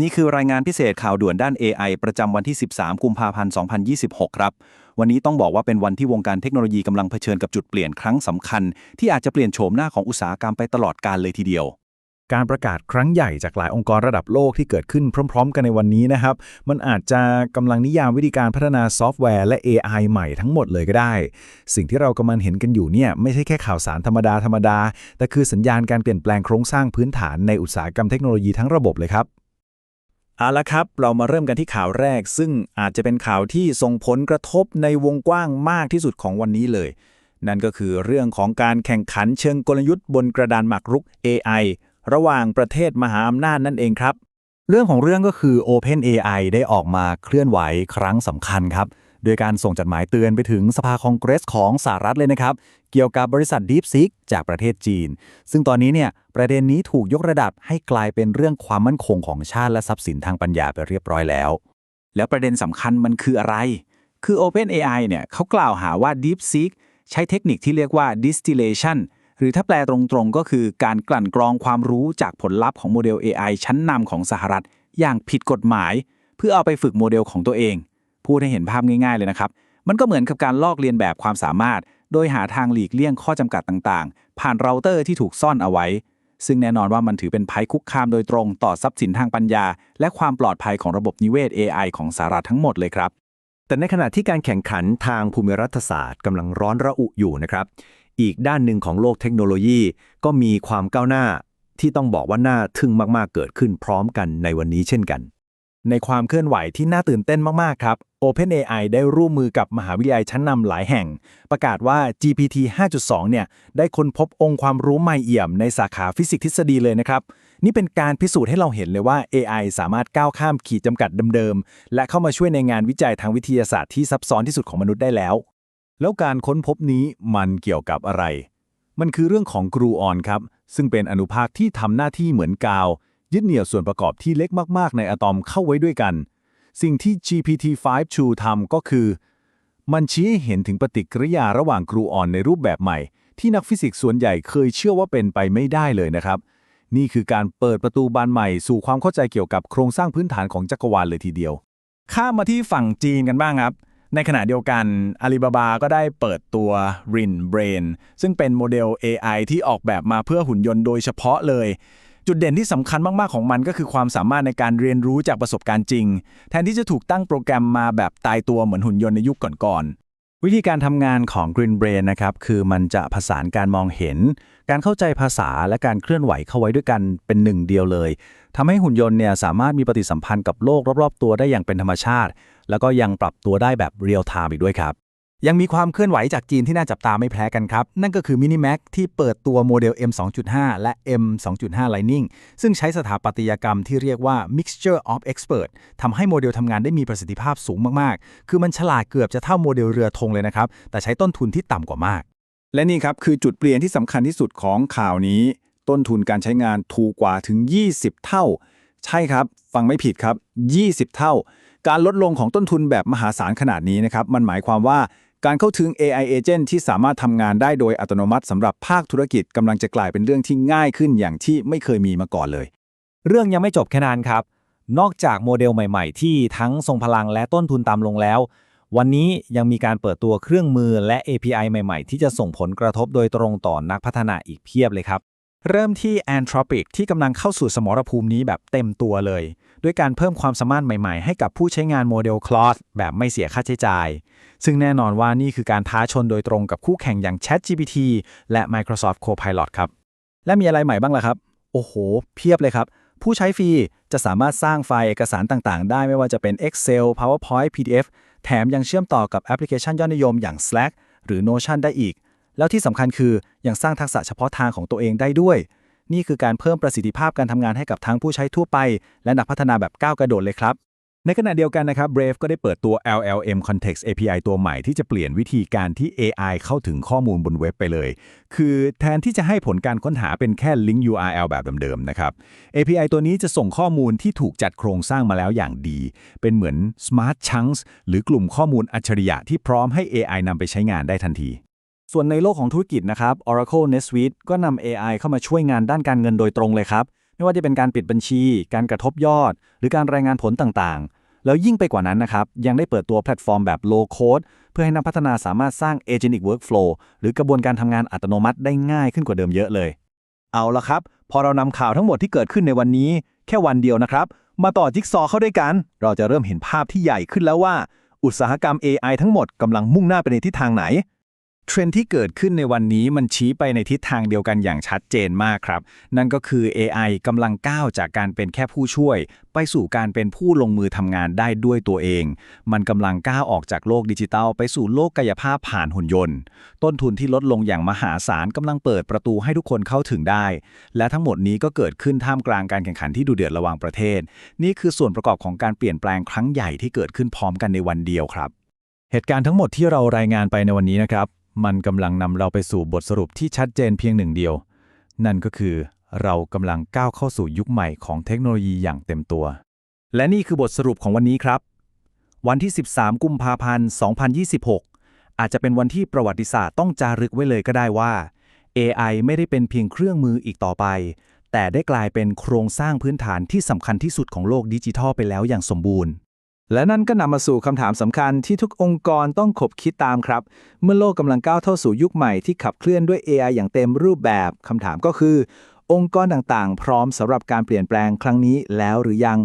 นี่คือรายงานพิเศษข่าวด่วนด้าน AI ประจำวันที่ 13 กุมภาพันธ์ 2026 ครับ วันนี้ต้องบอกว่าเป็นวันที่วงการเทคโนโลยีกำลังเผชิญกับจุดเปลี่ยนครั้งสำคัญ ที่อาจจะเปลี่ยนโฉมหน้าของอุตสาหกรรมไปตลอดกาลเลยทีเดียว การประกาศครั้งใหญ่จากหลายองค์กรระดับโลกที่เกิดขึ้นพร้อม ๆ กันในวันนี้นะครับ มันอาจจะกำลังนิยามวิธีการพัฒนาซอฟต์แวร์และ AI ใหม่ทั้งหมดเลยก็ได้ สิ่งที่เรากำลังเห็นกันอยู่เนี่ยไม่ใช่แค่ข่าวสารธรรมดาธรรมดาแต่คือสัญญาณการเปลี่ยนแปลงโครงสร้างพื้นฐานในอุตสาหกรรมเทคโนโลยีทั้งระบบเลยครับ เอาละครับ เรามาเริ่มกันที่ข่าวแรก ซึ่งอาจจะเป็นข่าวที่ส่งผลกระทบในวงกว้างมากที่สุดของวันนี้เลย นั่นก็คือเรื่องของการแข่งขันเชิงกลยุทธ์บนกระดานหมากรุก AI ระหว่างประเทศมหาอำนาจนั่นเองครับ เรื่องของเรื่องก็คือ OpenAI ได้ออกมาเคลื่อนไหวครั้งสำคัญครับ โดยการส่งจดหมายเตือนไปถึงสภาคองเกรสของสหรัฐเลยนะครับ เกี่ยวกับบริษัท DeepSeek จากประเทศจีน ซึ่งตอนนี้เนี่ยประเด็นนี้ถูกยกระดับให้กลายเป็นเรื่องความมั่นคงของชาติและทรัพย์สินทางปัญญาไปเรียบร้อยแล้ว แล้วประเด็นสำคัญมันคืออะไร คือ OpenAI เนี่ยเขากล่าวหาว่า DeepSeek ใช้เทคนิคที่เรียกว่า distillation หรือถ้าแปลตรงๆ ก็คือการกลั่นกรองความรู้จากผลลัพธ์ของโมเดล AI ชั้นนำของสหรัฐ อย่างผิดกฎหมาย เพื่อเอาไปฝึกโมเดลของตัวเอง พูดให้เห็นภาพง่ายๆเลยนะครับ มันก็เหมือนกับการลอกเลียนแบบความสามารถ โดยหาทางหลีกเลี่ยงข้อจำกัดต่างๆ ผ่านเราเตอร์ที่ถูกซ่อนเอาไว้ ซึ่งแน่นอนว่ามันถือเป็นภัยคุกคามโดยตรงต่อทรัพย์สินทางปัญญา และความปลอดภัยของระบบนิเวศ AI ของสหรัฐทั้งหมดเลยครับ แต่ในขณะที่การแข่งขันทางภูมิรัฐศาสตร์กำลังร้อนระอุอยู่นะครับ อีกด้านหนึ่งของโลกเทคโนโลยี ก็มีความก้าวหน้าที่ต้องบอกว่าน่าทึ่งมากๆเกิดขึ้นพร้อมกันในวันนี้เช่นกัน ในความเคลื่อนไหวที่น่าตื่นเต้นมากๆครับ OpenAI ได้ร่วมมือกับมหาวิทยาลัยชั้นนำหลายแห่ง ประกาศว่า GPT 5.2 เนี่ย ได้ค้นพบองค์ความรู้ใหม่เอี่ยมในสาขาฟิสิกส์ทฤษฎีเลยนะครับ นี่เป็นการพิสูจน์ให้เราเห็นเลยว่า AI สามารถก้าวข้ามขีดจำกัดเดิมๆ และเข้ามาช่วยในงานวิจัยทางวิทยาศาสตร์ที่ซับซ้อนที่สุดของมนุษย์ได้แล้ว แล้วการค้นพบนี้มันเกี่ยวกับอะไร มันคือเรื่องของกรูออนครับ ซึ่งเป็นอนุภาคที่ทำหน้าที่เหมือนกาว ยึดเหนี่ยวส่วนประกอบที่เล็กมาก ๆ ในอะตอมเข้าไว้ด้วยกัน สิ่งที่ GPT-5 2ทำก็คือ มันชี้ให้เห็นถึงปฏิกิริยาระหว่างกรูออนในรูปแบบใหม่ ที่นักฟิสิกส์ส่วนใหญ่เคยเชื่อว่าเป็นไปไม่ได้เลยนะครับ นี่คือการเปิดประตูบานใหม่สู่ความเข้าใจเกี่ยวกับโครงสร้างพื้นฐานของจักรวาลเลยทีเดียว ข้ามมาที่ฝั่งจีนกันบ้างครับ ในขณะเดียวกันอาลีบาบาก็ได้เปิดตัว Rin Brain ซึ่งเป็นโมเดล AI ที่ออกแบบมาเพื่อหุ่นยนต์โดยเฉพาะเลย จุดเด่นที่สำคัญมาก ๆ ของมันก็คือความสามารถในการเรียนรู้จากประสบการณ์จริง แทนที่จะถูกตั้งโปรแกรมมาแบบตายตัวเหมือนหุ่นยนต์ในยุคก่อนๆ วิธีการทำงานของ Green Brain นะครับ คือมันจะผสานการมองเห็น การเข้าใจภาษาและการเคลื่อนไหวเข้าไว้ด้วยกันเป็นหนึ่งเดียวเลยทำให้หุ่นยนต์เนี่ยสามารถมีปฏิสัมพันธ์กับโลกรอบ ๆ ตัวได้อย่างเป็นธรรมชาติ แล้วก็ยังปรับตัวได้แบบเรียลไทม์อีกด้วยครับ ยังมีความเคลื่อนไหวจากจีนที่น่าจับตาไม่แพ้กันครับ นั่นก็คือ Minimax ที่เปิดตัวโมเดล M 2.5 และ M 2.5 Lightning ซึ่งใช้สถาปัตยกรรมที่เรียกว่า Mixture of Expert ทำให้โมเดลทำงานได้มีประสิทธิภาพสูงมากๆ คือมันฉลาดเกือบจะเท่าโมเดลเรือธงเลยนะครับ แต่ใช้ต้นทุนที่ต่ำกว่ามาก และนี่ครับคือจุดเปลี่ยนที่สำคัญที่สุดของข่าวนี้ ต้นทุนการใช้งานถูกกว่าถึง 20 เท่า ใช่ครับ ฟังไม่ผิดครับ 20 เท่า การลดลงของต้นทุนแบบมหาศาลขนาดนี้นะครับ มันหมายความว่า การเข้าถึง AI agent ที่สามารถทำงานได้โดยอัตโนมัติสำหรับภาคธุรกิจกำลังจะกลายเป็นเรื่องที่ง่ายขึ้นอย่างที่ไม่เคยมีมาก่อนเลย เรื่องยังไม่จบแค่นั้นครับ นอกจากโมเดลใหม่ๆ ที่ทั้งทรงพลังและต้นทุนต่ำลงแล้ว วันนี้ยังมีการเปิดตัวเครื่องมือและ API ใหม่ๆ ที่จะส่งผลกระทบโดยตรงต่อนักพัฒนาอีกเพียบเลยครับ เริ่มที่ Anthropic ที่กำลังเข้าสู่สมรภูมินี้แบบเต็มตัวเลย ด้วยการเพิ่มความสามารถใหม่ๆ ให้กับผู้ใช้งานโมเดล Claude แบบไม่เสียค่าใช้จ่าย ซึ่งแน่นอนว่านี่คือการท้าชนโดยตรงกับคู่แข่งอย่าง ChatGPT และ Microsoft Copilot ครับ และมีอะไรใหม่บ้างล่ะครับ โอ้โห เพียบเลยครับ ผู้ใช้ฟรีจะสามารถสร้างไฟล์เอกสารต่างๆ ได้ไม่ว่าจะเป็น Excel PowerPoint PDF แถมยังเชื่อมต่อกับแอปพลิเคชันยอดนิยมอย่าง Slack หรือ Notion ได้อีก แล้วที่สำคัญคือยังสร้างทักษะเฉพาะทางของตัวเองได้ด้วย นี่คือการเพิ่มประสิทธิภาพการทำงานให้กับทั้งผู้ใช้ทั่วไป และนักพัฒนาแบบก้าวกระโดดเลยครับ ในขณะเดียวกันนะครับ Brave ก็ได้เปิดตัว LLM Context API ตัวใหม่ที่จะเปลี่ยนวิธีการที่ AI เข้าถึงข้อมูลบนเว็บไปเลย คือแทนที่จะให้ผลการค้นหาเป็นแค่ลิงก์ URL แบบเดิมๆนะครับ API ตัวนี้จะส่งข้อมูลที่ถูกจัดโครงสร้างมาแล้วอย่างดี เป็นเหมือน Smart Chunks หรือกลุ่มข้อมูลอัจฉริยะที่พร้อมให้ AI นำไปใช้งานได้ทันที ส่วนในโลกของธุรกิจนะครับ Oracle NetSuite ก็นำ AI เข้ามาช่วยงานด้านการเงินโดยตรงเลยครับ ไม่ว่าจะเป็นการปิดบัญชี การกระทบยอด หรือการรายงานผลต่างๆ แล้วยิ่งไปกว่านั้นนะครับ ยังได้เปิดตัวแพลตฟอร์มแบบ low code เพื่อให้นักพัฒนาสามารถสร้าง agentic workflow หรือกระบวนการทำงานอัตโนมัติได้ง่ายขึ้นกว่าเดิมเยอะเลย เอาละครับ พอเรานำข่าวทั้งหมดที่เกิดขึ้นในวันนี้ แค่วันเดียวนะครับ มาต่อจิ๊กซอว์เข้าด้วยกัน เราจะเริ่มเห็นภาพที่ใหญ่ขึ้นแล้วว่า อุตสาหกรรม AI ทั้งหมดกำลังมุ่งหน้าไปในทิศทางไหน เทรนที่เกิดขึ้นในวันนี้มันชี้ไปในทิศทางเดียวกันอย่างชัดเจนมากครับ นั่นก็คือ AI กำลังก้าวจากการเป็นแค่ผู้ช่วย ไปสู่การเป็นผู้ลงมือทำงานได้ด้วยตัวเอง มันกำลังก้าวออกจากโลกดิจิทัล ไปสู่โลกกายภาพผ่านหุ่นยนต์ ต้นทุนที่ลดลงอย่างมหาศาลกำลังเปิดประตูให้ทุกคนเข้าถึงได้ และทั้งหมดนี้ก็เกิดขึ้นท่ามกลางการแข่งขันที่ดูเดือดระหว่างประเทศ นี่คือส่วนประกอบของการเปลี่ยนแปลงครั้งใหญ่ที่เกิดขึ้นพร้อมกันในวันเดียวครับ เหตุการณ์ทั้งหมดที่เรารายงานไปในวันนี้นะครับ มันกำลังนำเราไปสู่บทสรุปที่ชัดเจนเพียงหนึ่งเดียว นั่นก็คือเรากำลังก้าวเข้าสู่ยุคใหม่ของเทคโนโลยีอย่างเต็มตัว และนี่คือบทสรุปของวันนี้ครับ วันที่ 13 กุมภาพันธ์ 2026 อาจจะเป็นวันที่ประวัติศาสตร์ต้องจารึกไว้เลยก็ได้ว่า AI ไม่ได้เป็นเพียงเครื่องมืออีกต่อไป แต่ได้กลายเป็นโครงสร้างพื้นฐานที่สำคัญที่สุดของโลกดิจิทัลไปแล้วอย่างสมบูรณ์ และนั่นก็นำมาสู่คำถามสำคัญที่ทุกองค์กรต้องขบคิดตามครับ เมื่อโลกกำลังก้าวเข้าสู่ยุคใหม่ที่ขับเคลื่อนด้วย AI อย่างเต็มรูปแบบคำถามก็คือ องค์กรต่างๆ พร้อมสำหรับการเปลี่ยนแปลงครั้งนี้แล้วหรือยัง